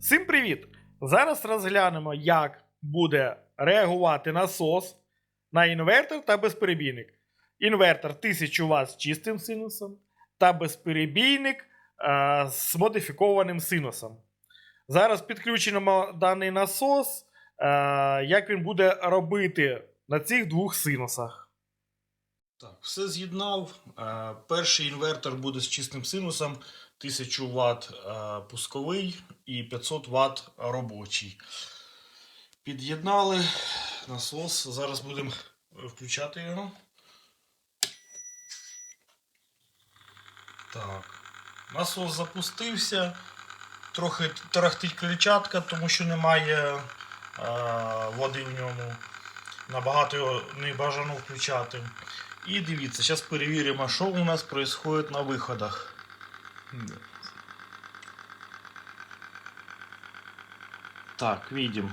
Всім привіт! Зараз розглянемо, як буде реагувати насос на інвертор та безперебійник. Інвертор 1000 Вт з чистим синусом та безперебійник е, з модифікованим синусом. Зараз підключимо даний насос, е, як він буде робити на цих двох синусах. Так, все з'єднав. Е, Перший інвертор буде з чистим синусом 1000 Вт пусковий і 500 Вт робочий. Під'єднали насос. Зараз будемо включати його. Так. Насос запустився. Трохи тарахтить крильчатка, тому що немає е, води в ньому. Набагато його не бажано включати. І дивіться, зараз перевіримо, що у нас відбувається на виходах. Так, видим.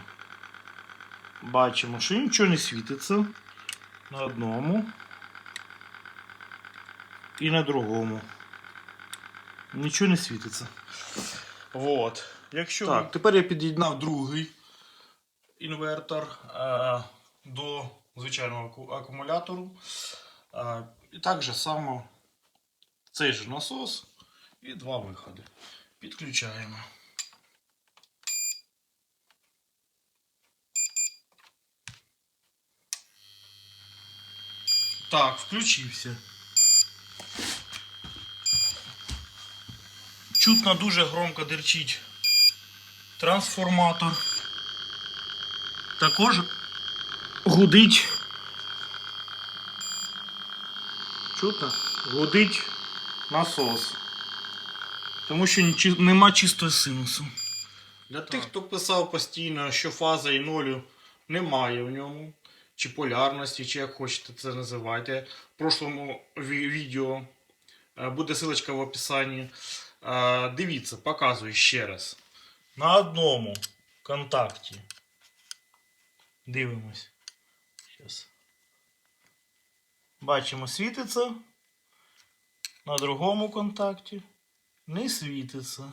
Бачимо, що нічого не світиться на одному і на другому. Нічого не світиться. Вот. Якщо так, тепер я під'єднав другий інвертор е, до звичайного аку- акумулятору. Е, і так же само цей же насос і два виходи. Підключаємо. Так, включився. Чутно дуже громко дерчить трансформатор. Також гудить. Чутно? Гудить насос. Тому що нема чистого синусу. Для тих, хто писав постійно, що фаза і нолю немає в ньому, чи полярності, чи як хочете це називайте. В прошлому ві- відео е, буде ссылочка в описанні. Е, Дивіться, показую ще раз. На одному контакті. Дивимось. Щас. Бачимо, світиться. На другому контакті не світиться.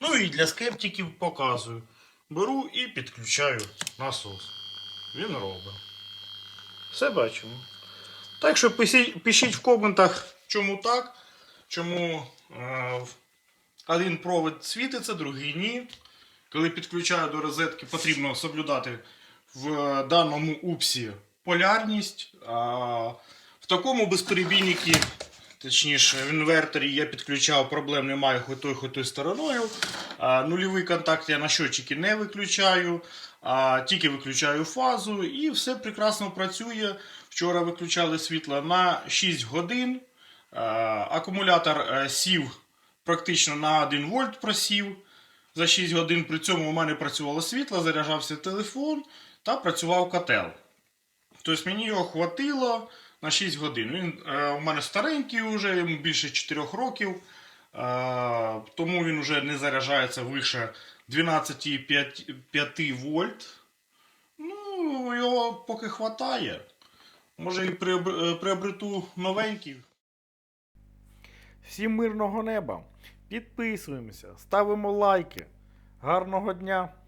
Ну і для скептиків показую. Беру і підключаю насос. Він робить. Все бачимо. Так що пишіть, в коментах, чому так, чому е, один провід світиться, другий ні. Коли підключаю до розетки, потрібно соблюдати в е, даному упсі полярність. А в такому безперебійнику, точніше, в інверторі я підключав, проблем немає хоч той стороною. А, нульовий контакт я на щотчики не виключаю, а тільки виключаю фазу і все прекрасно працює. Вчора виключали світло на 6 годин. А, акумулятор е, сів практично на 1 вольт просів за 6 годин. При цьому у мене працювало світло, заряджався телефон та працював котел. Тобто мені його хватило на 6 годин. Він е, у мене старенький вже, йому більше 4 років. Е, тому він вже не заряджається вище 12,5 вольт. Ну, його поки хватає. Може і е, приобрету новенький. Всім мирного неба! Підписуємося, ставимо лайки. Гарного дня!